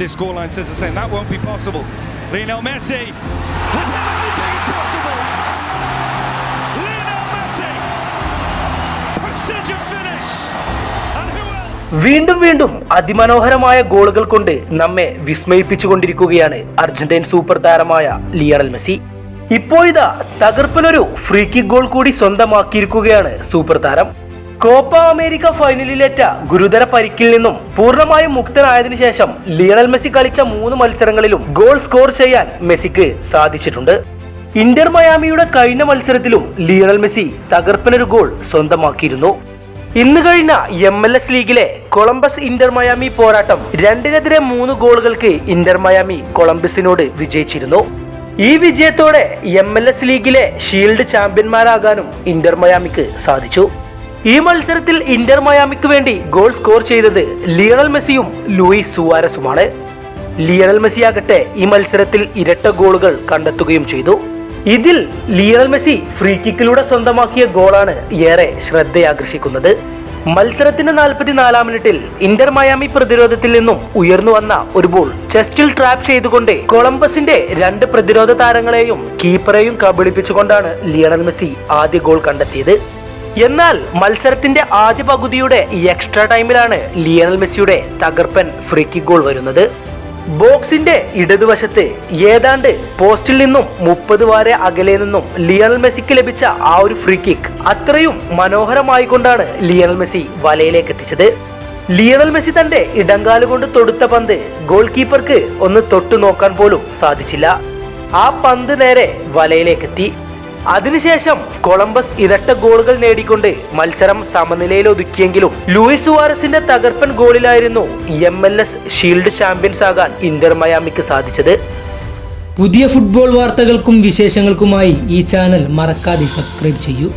this scoreline says the same. That won't be possible. Lionel Messi. വീണ്ടും വീണ്ടും അതിമനോഹരമായ ഗോളുകൾ കൊണ്ട് നമ്മെ വിസ്മയിപ്പിച്ചുകൊണ്ടിരിക്കുകയാണ് അർജന്റീൻ സൂപ്പർ താരമായ ലിയണൽ മെസ്സി ഇപ്പോഴിതാ തകർപ്പിലൊരു ഫ്രീ കിക്ക് ഗോൾ കൂടി സ്വന്തമാക്കിയിരിക്കുകയാണ് സൂപ്പർ താരം കോപ്പ അമേരിക്ക ഫൈനലിലേറ്റ ഗുരുതര പരിക്കിൽ നിന്നും പൂർണമായും മുക്തനായതിനു ശേഷം ലിയണൽ മെസ്സി കളിച്ച മൂന്ന് മത്സരങ്ങളിലും ഗോൾ സ്കോർ ചെയ്യാൻ മെസ്സിക്ക് സാധിച്ചിട്ടുണ്ട്. ഇന്റർ മയാമിയുടെ കഴിഞ്ഞ മത്സരത്തിലും ലിയണൽ മെസ്സി തകർപ്പനൊരു ഗോൾ സ്വന്തമാക്കിയിരുന്നു. ഇന്ന് കഴിഞ്ഞ എം എൽ എസ് ലീഗിലെ കൊളംബസ് ഇന്റർ മയാമി പോരാട്ടം രണ്ടിനെതിരെ മൂന്ന് ഗോളുകൾക്ക് ഇന്റർ മയാമി കൊളംബസിനോട് വിജയിച്ചിരുന്നു. ഈ വിജയത്തോടെ എം എൽ എസ് ലീഗിലെ ഷീൽഡ് ചാമ്പ്യന്മാരാകാനും ഇന്റർ മയാമിക്ക് സാധിച്ചു. ഈ മത്സരത്തിൽ ഇന്റർ മയാമിക്ക് വേണ്ടി ഗോൾ സ്കോർ ചെയ്തത് ലിയണൽ മെസ്സിയും ലൂയിസ് സുവാരസുമാണ്. ലിയണൽ മെസ്സി ആകട്ടെ ഈ മത്സരത്തിൽ ഇരട്ട ഗോളുകൾ കണ്ടെത്തുകയും ചെയ്തു. ഇതിൽ ലിയണൽ മെസ്സി ഫ്രീ കിക്കിലൂടെ സ്വന്തമാക്കിയ ഗോളാണ് ഏറെ ശ്രദ്ധയാകർഷിക്കുന്നത്. മത്സരത്തിന്റെ നാൽപ്പത്തിനാലാം മിനിറ്റിൽ ഇന്റർ മയാമി പ്രതിരോധത്തിൽ നിന്നും ഉയർന്നു വന്ന ഒരു ബോൾ ചെസ്റ്റിൽ ട്രാപ്പ് ചെയ്തുകൊണ്ട് കൊളംബസിന്റെ രണ്ട് പ്രതിരോധ താരങ്ങളെയും കീപ്പറെയും കബളിപ്പിച്ചുകൊണ്ടാണ് ലിയണൽ മെസ്സി ആദ്യ ഗോൾ കണ്ടെത്തിയത്. എന്നാൽ മത്സരത്തിന്റെ ആദ്യ പകുതിയുടെ എക്സ്ട്രാ ടൈമിലാണ് ലിയണൽ മെസ്സിയുടെ തകർപ്പൻ ഫ്രീക്കി ഗോൾ വരുന്നത്. ബോക്സിന്റെ ഇടതുവശത്ത് ഏതാണ്ട് പോസ്റ്റിൽ നിന്നും മുപ്പത് വാരെ അകലെ നിന്നും ലിയണൽ മെസ്സിക്ക് ലഭിച്ച ആ ഒരു ഫ്രീ കിക്ക് അത്രയും മനോഹരമായി കൊണ്ടാണ് ലിയണൽ മെസ്സി വലയിലേക്ക് എത്തിച്ചത്. ലിയണൽ മെസ്സി തന്റെ ഇടങ്കാൽ കൊണ്ട് തൊടുത്ത പന്ത് ഗോൾ കീപ്പർക്ക് ഒന്ന് തൊട്ടു നോക്കാൻ പോലും സാധിച്ചില്ല. ആ പന്ത് നേരെ വലയിലേക്കെത്തി അതിനുശേഷം കൊളംബസ് ഇരട്ട ഗോളുകൾ നേടിക്കൊണ്ട് മത്സരം സമനിലയിൽ ഒതുക്കിയെങ്കിലും ലൂയിസ് സുവാരസിന്റെ തകർപ്പൻ ഗോളിലായിരുന്നു M L S shield champions ആകാൻ ഇന്റർ മയാമിക്ക് സാധിച്ചത്. പുതിയ ഫുട്ബോൾ വാർത്തകൾക്കും വിശേഷങ്ങൾക്കുമായി ഈ ചാനൽ മറക്കാതെ സബ്സ്ക്രൈബ് ചെയ്യൂ.